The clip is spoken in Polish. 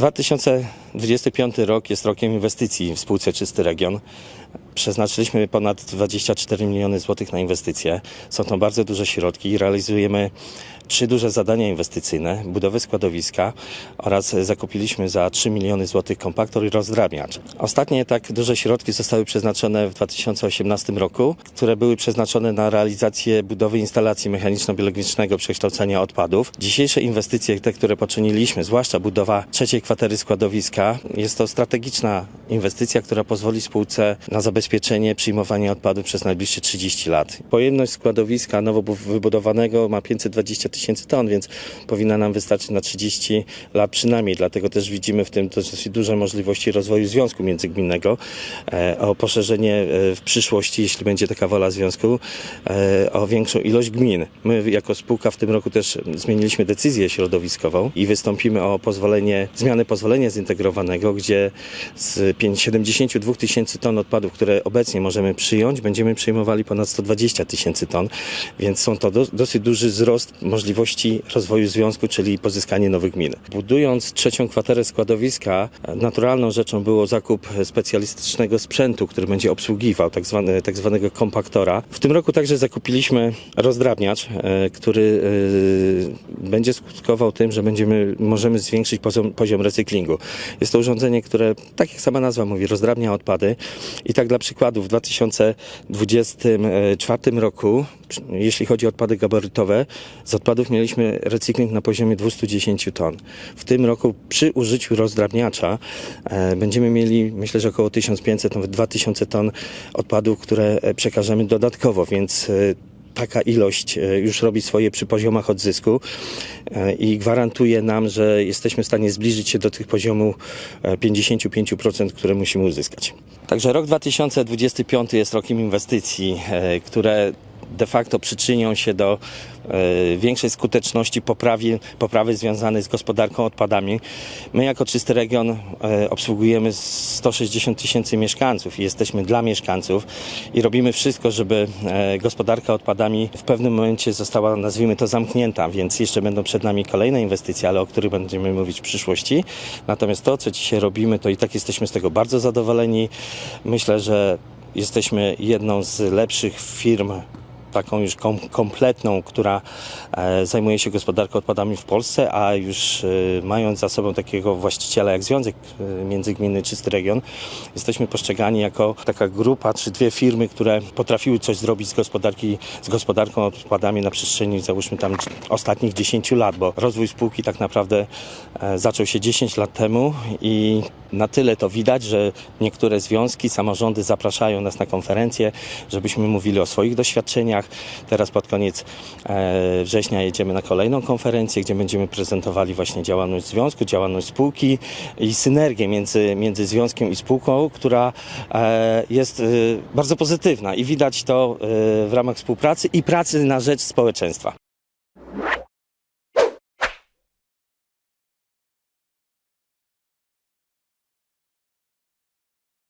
2025 rok jest rokiem inwestycji w spółce Czysty Region. Przeznaczyliśmy ponad 24 miliony złotych na inwestycje. Są to bardzo duże środki i realizujemy trzy duże zadania inwestycyjne, budowę składowiska oraz zakupiliśmy za 3 miliony złotych kompaktor i rozdrabniacz. Ostatnie tak duże środki zostały przeznaczone w 2018 roku, które były przeznaczone na realizację budowy instalacji mechaniczno-biologicznego przekształcenia odpadów. Dzisiejsze inwestycje, te, które poczyniliśmy, zwłaszcza budowa trzeciej kwatery składowiska, jest to strategiczna inwestycja, która pozwoli spółce na zabezpieczenie przyjmowania odpadów przez najbliższe 30 lat. Pojemność składowiska nowo wybudowanego ma 520 tysięcy ton, więc powinna nam wystarczyć na 30 lat przynajmniej. Dlatego też widzimy w tym dosyć duże możliwości rozwoju związku międzygminnego, e, o poszerzenie e, w przyszłości, jeśli będzie taka wola związku, e, o większą ilość gmin. My jako spółka w tym roku też zmieniliśmy decyzję środowiskową i wystąpimy o pozwolenie, zmianę pozwolenia zintegrowanego, gdzie z 5 72 tysięcy ton odpadów, które obecnie możemy przyjąć, będziemy przyjmowali ponad 120 tysięcy ton, więc są to do, dosyć duży wzrost możliwości rozwoju związku, czyli pozyskanie nowych gmin. Budując trzecią kwaterę składowiska, naturalną rzeczą było zakup specjalistycznego sprzętu, który będzie obsługiwał tak, zwany, tak zwanego kompaktora. W tym roku także zakupiliśmy rozdrabniacz, e, który e, będzie skutkował tym, że będziemy, możemy zwiększyć poziom, poziom recyklingu. Jest to urządzenie, które, tak jak sama nazwa mówi, rozdrabnia odpady. I tak dla przykładu, w 2024 roku, jeśli chodzi o odpady gabarytowe, z odpadów mieliśmy recykling na poziomie 210 ton. W tym roku przy użyciu rozdrabniacza e, będziemy mieli, myślę, że około 1500, nawet 2000 ton odpadów, które przekażemy dodatkowo, więc e, taka ilość e, już robi swoje przy poziomach odzysku e, i gwarantuje nam, że jesteśmy w stanie zbliżyć się do tych poziomu e, 55%, które musimy uzyskać. Także rok 2025 jest rokiem inwestycji, e, które de facto przyczynią się do e, większej skuteczności poprawy, poprawy związanej z gospodarką odpadami. My jako Czysty Region e, obsługujemy 160 tysięcy mieszkańców i jesteśmy dla mieszkańców i robimy wszystko, żeby e, gospodarka odpadami w pewnym momencie została, nazwijmy to, zamknięta, więc jeszcze będą przed nami kolejne inwestycje, ale o których będziemy mówić w przyszłości. Natomiast to, co dzisiaj robimy, to i tak jesteśmy z tego bardzo zadowoleni. Myślę, że jesteśmy jedną z lepszych firm taką już kom, kompletną, która e, zajmuje się gospodarką odpadami w Polsce, a już e, mając za sobą takiego właściciela jak Związek e, Międzygminny Czysty Region, jesteśmy postrzegani jako taka grupa czy dwie firmy, które potrafiły coś zrobić z gospodarki, z gospodarką odpadami na przestrzeni załóżmy tam ostatnich 10 lat, bo rozwój spółki tak naprawdę zaczął się 10 lat temu i na tyle to widać, że niektóre związki, samorządy zapraszają nas na konferencje, żebyśmy mówili o swoich doświadczeniach. Teraz pod koniec e, września jedziemy na kolejną konferencję, gdzie będziemy prezentowali właśnie działalność związku, działalność spółki i synergię między, między związkiem i spółką, która e, jest e, bardzo pozytywna i widać to w ramach współpracy i pracy na rzecz społeczeństwa.